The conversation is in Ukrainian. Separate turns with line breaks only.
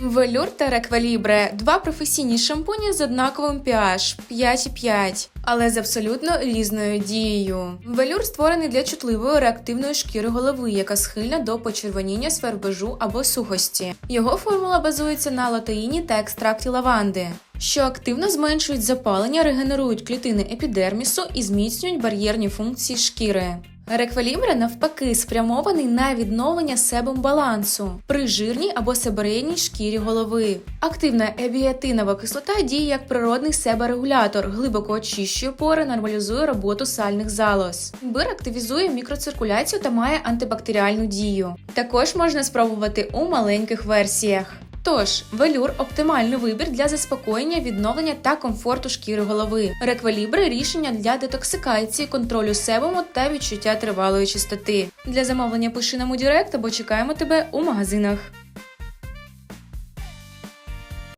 Велюр та Реквалібре два професійні шампуні з однаковим pH 5,5, але з абсолютно різною дією. Велюр створений для чутливої реактивної шкіри голови, яка схильна до почервоніння свербежу або сухості. Його формула базується на латеїні та екстракті лаванди. Що активно зменшують запалення, регенерують клітини епідермісу і зміцнюють бар'єрні функції шкіри. Реквалібре навпаки спрямований на відновлення себум балансу при жирній або себорейній шкірі голови. Активна ебіатинова кислота діє як природний себорегулятор, глибоко очищує пори, нормалізує роботу сальних залоз. Бір активізує мікроциркуляцію та має антибактеріальну дію. Також можна спробувати у маленьких версіях. Тож, велюр оптимальний вибір для заспокоєння, відновлення та комфорту шкіри голови. Реквалібри рішення для детоксикації, контролю себому та відчуття тривалої чистоти. Для замовлення пиши нам у Директ або чекаємо тебе у магазинах.